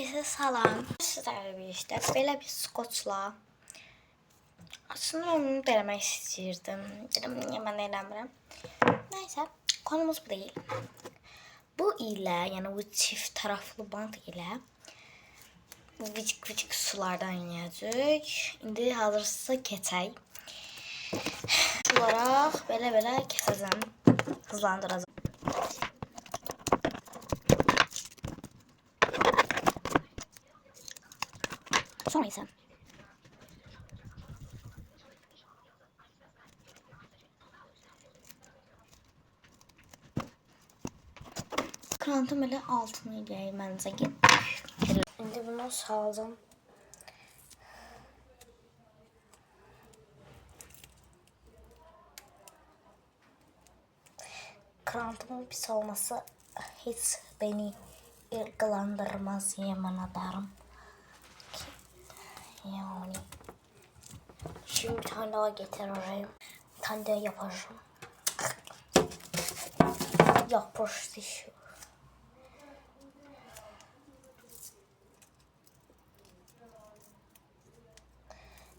Herkese salam. Sizlerle birlikte belə bir skoçla aslında onu denemək istəyirdim. Dedim, mən eləmirəm. Nəysə, konumuz bu deyil. Bu ilə, yəni bu çift taraflı bant ilə vıcık vıcık sulardan yiyəcək. İndi hazırsa keçək. Olaraq belə-belə kəsəcəm. Hızlandıracağım. Sonra isə Krantım elə altını məncə getdik. İndi bunu saldım. Krantımın pis olması hiç beni ilgilendirmez yemin ederim. Yani. Şimdi bir tane daha getiririm. Bir tane daha yaparım. Yapıştı.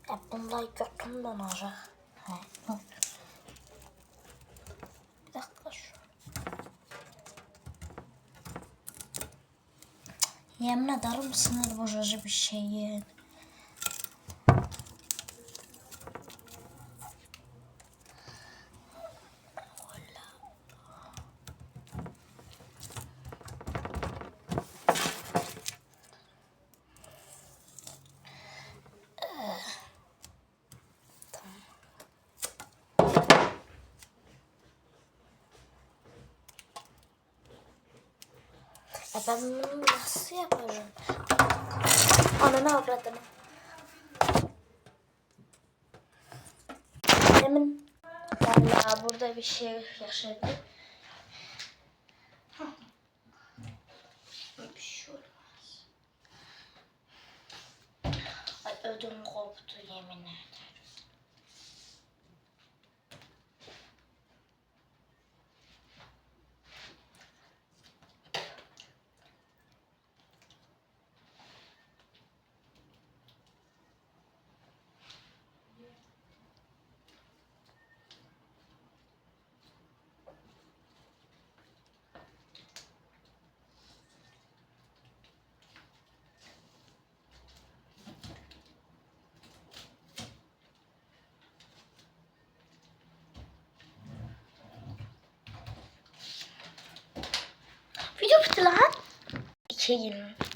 E bunlar götüm donacak. Bir dakika şu. Yemin ederim sinir bozucu bir şey. E ben bunu nasıl yaparım? Ananı avradını. Emin. Valla burada bir şey yaşadı. Bir şey olmaz. Ay ödüm koptu yemin ederim. Video